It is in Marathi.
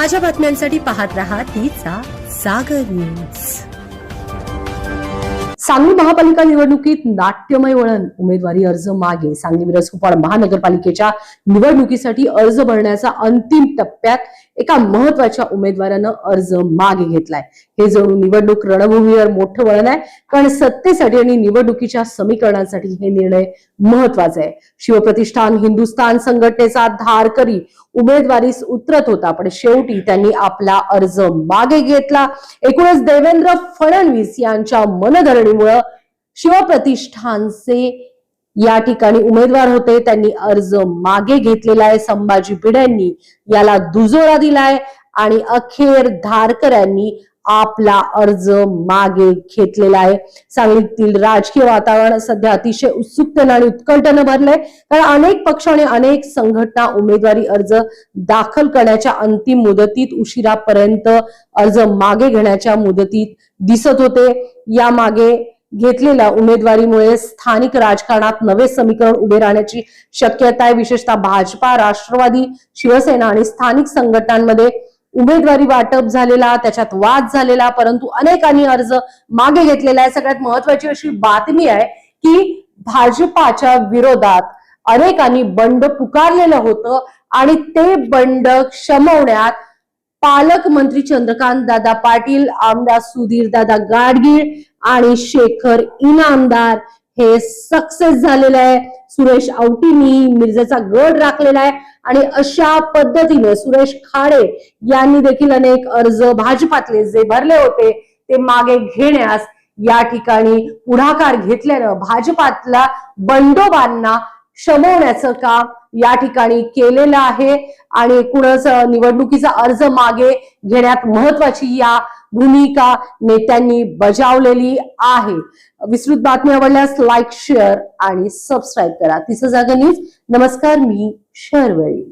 ताज्या बातम्यांसाठी पाहत राहा तिचा सागर न्यूज. सांगली महापालिका निवडणुकीत नाट्यमय वळण. उमेदवारी अर्ज मागे. सांगली मिरज कुपाड महानगरपालिकेच्या निवडणुकीसाठी अर्ज भरण्याच्या अंतिम टप्प्यात एका महत्त्वाच्या उमेदवारानं अर्ज मागे घेतलाय. हे जणू निवडणूक रणभूमीवर मोठं वळण आहे. कारण सत्तेसाठी आणि निवडणुकीच्या समीकरणांसाठी हे निर्णय महत्त्वाचा आहे. शिवप्रतिष्ठान हिंदुस्थान संघटनेचा धारकरी उमेदवारीस उतरत होता पण शेवटी त्यांनी आपला अर्ज मागे घेतला. एकूणच देवेंद्र फडणवीस यांच्या मनधरणीमुळं शिवप्रतिष्ठानचे या ठिकाणी उमेदवार होते. त्यांनी अर्ज मागे घेतलेला आहे. संभाजी भिडेंनी याला दुजोरा दिलाय आणि अखेर धारकऱ्यांनी आपला अर्ज मागे घेतलेला आहे. सांगलीतील राजकीय वातावरण सध्या अतिशय उत्सुकतेनं आणि उत्कंठनं भरलंय. कारण अनेक पक्ष आणि अनेक संघटना उमेदवारी अर्ज दाखल करण्याच्या अंतिम मुदतीत उशिरापर्यंत अर्ज मागे घेण्याच्या मुदतीत दिसत होते. या मागे घेतलेल्या उमेदवारीमुळे स्थानिक राजकारणात नवे समीकरण उभे राहण्याची शक्यता आहे. विशेषतः भाजपा राष्ट्रवादी शिवसेना आणि स्थानिक संघटनांमध्ये उमेदवारी वाटप झालेला त्याच्यात वाद झालेला परंतु अनेकांनी अर्ज मागे घेतलेला आहे. सगळ्यात महत्वाची अशी बातमी आहे की भाजपाच्या विरोधात अनेकांनी बंड पुकारलेलं होतं आणि ते बंड क्षमवण्यात पालकमंत्री चंद्रकांत दादा पाटील आमदार सुधीर दादा गाडगीळ आणि शेखर इनामदार हे सक्सेस झालेले आहे. सुरेश औटीनी मिर्झाचा गड राखलेला आहे. आणि अशा पद्धतीने सुरेश खाडे यांनी देखील अनेक अर्ज भाजपातले जे भरले होते ते मागे घेण्यास या ठिकाणी पुढाकार घेतल्यानं भाजपातल्या बंडोबांना शमवण्याचं काम या ठिकाणी केलेलं आहे. आणि एकूणच निवडणुकीचा अर्ज मागे घेण्यात महत्वाची या भूमिका नेत्यांनी बजावलेली आहे. विस्तृत बातमी आवडल्यास लाईक शेअर आणि सबस्क्राईब करा. तिचं जागा न्यूज नमस्कार मी शहरवळी